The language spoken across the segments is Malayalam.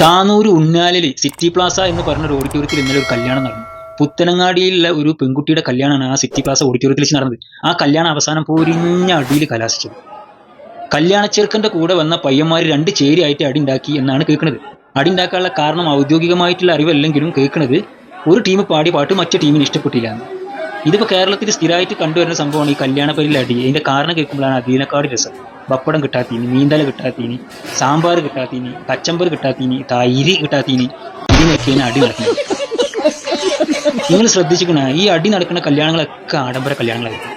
താനൂർ ഉണ്ണാലിൽ സിറ്റി പ്ലാസ എന്ന് പറഞ്ഞ ഒരു ഓഡിറ്റോറിയത്തിൽ ഇന്നലെ ഒരു കല്യാണം നടന്നു. പുത്തനങ്ങാടിയിലുള്ള ഒരു പെൺകുട്ടിയുടെ കല്യാണമാണ് ആ സിറ്റി പ്ലാസ ഓഡിറ്റോറിയത്തിൽ വെച്ച് നടന്നത്. ആ കല്യാണം അവസാനം പോരിഞ്ഞ അടിയിൽ കലാശിച്ചത്. കല്യാണച്ചെറുക്കന്റെ കൂടെ വന്ന പയ്യന്മാർ രണ്ട് ചേരിയായിട്ട് അടി ഉണ്ടാക്കി എന്നാണ് കേൾക്കുന്നത്. അടി ഉണ്ടാക്കാനുള്ള കാരണം ഔദ്യോഗികമായിട്ടുള്ള അറിവല്ലെങ്കിലും കേൾക്കുന്നത് ഒരു ടീം പാടി പാട്ട് മറ്റു ടീമിന് ഇഷ്ടപ്പെട്ടില്ല എന്ന്. ഇതിപ്പോൾ കേരളത്തിൽ സ്ഥിരമായിട്ട് കണ്ടുവരുന്ന സംഭവമാണ് ഈ കല്യാണ പരിയിൽ അടി. അതിന്റെ കാരണം കേൾക്കുമ്പോഴാണ് അതിനേക്കാട് രസം. പപ്പടം കിട്ടാത്തീനി നീന്തൽ കിട്ടാത്തീനി സാമ്പാർ കിട്ടാത്തീനി കച്ചമ്പർ കിട്ടാത്തീനി തൈര് കിട്ടാത്തീനി ഇതിനൊക്കെയാണ് അടി നടക്കുന്നത് നിങ്ങൾ ശ്രദ്ധിച്ചിരിക്കണ ഈ അടി നടക്കുന്ന കല്യാണങ്ങളൊക്കെ ആഡംബര കല്യാണങ്ങളായിരിക്കും.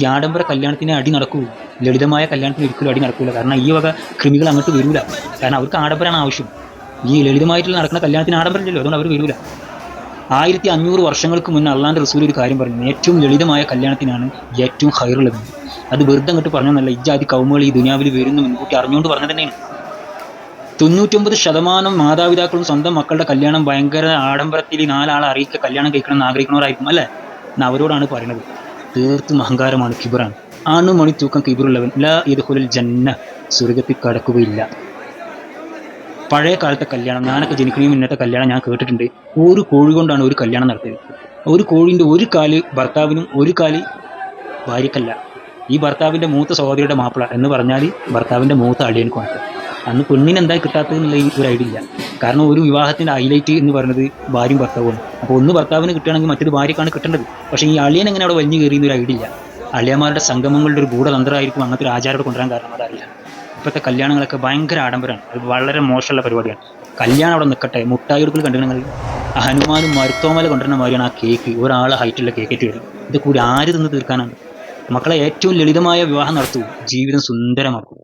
ഈ ആഡംബര കല്യാണത്തിന് അടി നടക്കൂ. ലളിതമായ കല്യാണത്തിന് ഒരിക്കലും അടി നടക്കൂല. കാരണം ഈ വക കൃമികൾ അങ്ങോട്ട് വരൂല. കാരണം അവർക്ക് ആഡംബരമാണ് ആവശ്യം. ഈ ലളിതമായിട്ടുള്ള നടക്കുന്ന കല്യാണത്തിന് ആഡംബരമില്ലല്ലോ. അതുകൊണ്ട് അവർ വരൂല. ആയിരത്തി അഞ്ഞൂറ് വർഷങ്ങൾക്ക് മുന്നേ അള്ളാന്റെ റസൂൽ ഒരു കാര്യം പറഞ്ഞു. ഏറ്റവും ലളിതമായ കല്യാണത്തിനാണ് ഏറ്റവും ഹൈറുള്ളത് അത് വെറുതെ അങ്ങോട്ട് പറഞ്ഞതല്ല ഇജാതി കൗമുകൾ ഈ ദുനിയാവിൽ വരുന്നു മുൻകൂട്ടി അറിഞ്ഞുകൊണ്ട് പറഞ്ഞു തന്നെയാണ്. തൊണ്ണൂറ്റൊമ്പത് ശതമാനം മാതാപിതാക്കളും സ്വന്തം മക്കളുടെ കല്യാണം ഭയങ്കര ആഡംബരത്തിൽ നാലാളെ അറിയിക്കുക കല്യാണം കഴിക്കണം എന്ന് ആഗ്രഹിക്കുന്നവരായിരിക്കും അല്ലേ? എന്ന് അവരോടാണ് പറയുന്നത് തീർത്തും അഹങ്കാരമാണ് കിബറാണ് ആണു മണി തൂക്കം കിബറുള്ളവൻ ലാ ഇതുഹുലൽ ജന്ന സ്വർഗത്തിൽ കടക്കുകയില്ല. പഴയ കാലത്തെ കല്യാണം ഞാനൊക്കെ ജനിക്കണേ മുന്നത്തെ കല്യാണം ഞാൻ കേട്ടിട്ടുണ്ട്. ഒരു കോഴി കൊണ്ടാണ് ഒരു കല്യാണം നടത്തിയത്. ഒരു കോഴിന്റെ ഒരു കാൽ ഭർത്താവിനും ഒരു കാൽ ഭാര്യക്കല്ല. ഈ ഭർത്താവിന്റെ മൂത്ത സഹോദരിയുടെ മാപ്പിള എന്ന് പറഞ്ഞാൽ ഭർത്താവിന്റെ മൂത്ത കൊണ്ടത് അന്ന് പെണ്ണിന് എന്താ കിട്ടാത്തതെന്നുള്ള ഒരു ഐഡിയ ഇല്ല. കാരണം ഒരു വിവാഹത്തിന്റെ ഹൈലൈറ്റ് എന്ന് പറയുന്നത് ഭാര്യയും ഭർത്താവുമാണ്. അപ്പോൾ ഒന്ന് ഭർത്താവിന് കിട്ടുകയാണെങ്കിൽ മറ്റൊരു ഭാര്യക്കാണ് കിട്ടേണ്ടത്. പക്ഷേ ഈ അളിയൻ എങ്ങനെ അവിടെ വലിഞ്ഞു കയറിയെന്നൊരു ഐഡിയ ഇല്ല. അളിയന്മാരുടെ സംഗമങ്ങളുടെ ഒരു ഗൂഢതന്ത്രമായിരിക്കും അങ്ങനത്തെ ഒരു ആചാരം കൊണ്ടുവരാൻ കാരണം അതറിയില്ല. ഇപ്പോഴത്തെ കല്യാണങ്ങളൊക്കെ ഭയങ്കര ആഡംബരമാണ്. അത് വളരെ മോശമുള്ള പരിപാടിയാണ്. കല്യാണം അവിടെ നിൽക്കട്ടെ മുട്ടായി കൊടുക്കൽ കണ്ടിട്ടുണ്ടെങ്കിൽ ഹനുമാനും മരുത്തോമല കൊണ്ടുവരുന്ന മാതിരിയാണ് ആ കേക്ക് ഒരാൾ ഹൈറ്റുള്ള കേക്ക് വരും ഇത് കൂടി ആര് തിന്ന് തീർക്കാനാണ്? മക്കളെ ഏറ്റവും ലളിതമായ വിവാഹം നടത്തൂ. ജീവിതം സുന്ദരമാക്കൂ.